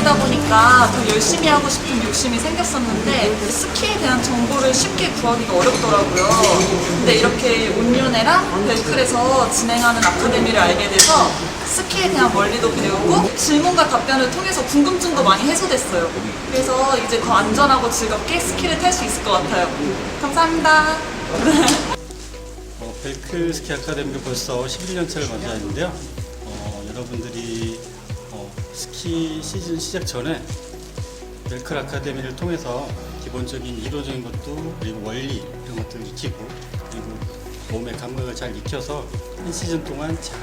즐기다 보니까 더 열심히 하고 싶은 욕심이 생겼었는데 스키에 대한 정보를 쉽게 구하기가 어렵더라고요. 근데 이렇게 온윤회랑 벨클에서 진행하는 아카데미를 알게 돼서 스키에 대한 원리도 배우고 질문과 답변을 통해서 궁금증도 많이 해소됐어요. 그래서 이제 더 안전하고 즐겁게 스키를 탈 수 있을 것 같아요. 감사합니다. 어, 벨클 스키 아카데미를 벌써 11년차를 맞이하는데요. 어, 여러분들이 어, 스키 시즌 시작 전에 벨클 아카데미를 통해서 기본적인 이론적인 것도 그리고 원리 이런 것들을 익히고 그리고 몸의 감각을 잘 익혀서 한 시즌 동안 잘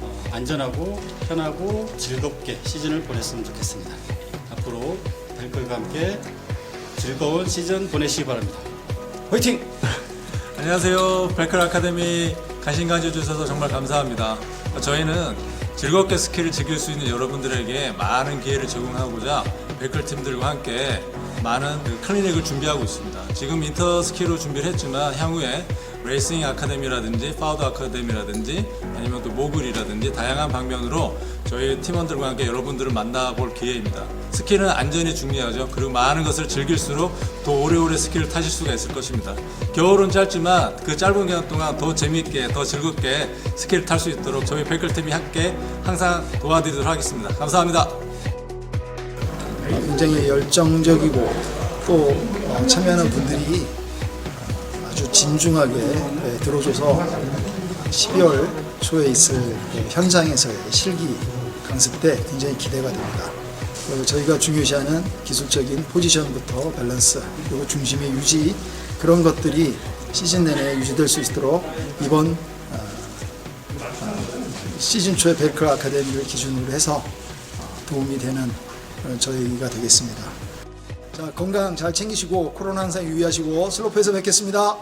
어, 안전하고 편하고 즐겁게 시즌을 보냈으면 좋겠습니다. 앞으로 벨클과 함께 즐거운 시즌 보내시기 바랍니다. 화이팅! 안녕하세요. 벨클 아카데미 관심 가져주셔서 정말 감사합니다. 저희는 즐겁게 스키를 즐길 수 있는 여러분들에게 많은 기회를 제공하고자 벨클 팀들과 함께 많은 그 클리닉을 준비하고 있습니다. 지금 인터 스키로 준비를 했지만 향후에 레이싱 아카데미라든지 파우더 아카데미라든지 아니면 또 모글이라든지 다양한 방면으로 저희 팀원들과 함께 여러분들을 만나볼 기회입니다. 스키는 안전이 중요하죠. 그리고 많은 것을 즐길수록 더 오래오래 스키를 타실 수가 있을 것입니다. 겨울은 짧지만 그 짧은 기간 동안 더 재미있게, 더 즐겁게 스키를 탈 수 있도록 저희 백글팀이 함께 항상 도와드리도록 하겠습니다. 감사합니다. 굉장히 열정적이고 또 어, 참여하는 분들이 아주 진중하게 예, 들어줘서 12월 초에 있을 그 현장에서의 실기 강습 때 굉장히 기대가 됩니다. 저희가 중요시하는 기술적인 포지션부터 밸런스 그리고 중심의 유지 그런 것들이 시즌 내내 유지될 수 있도록 이번 어, 어, 시즌 초의 벨클 아카데미를 기준으로 해서 어, 도움이 되는 어, 저희가 되겠습니다. 자 건강 잘 챙기시고 코로나 항상 유의하시고 슬로프에서 뵙겠습니다.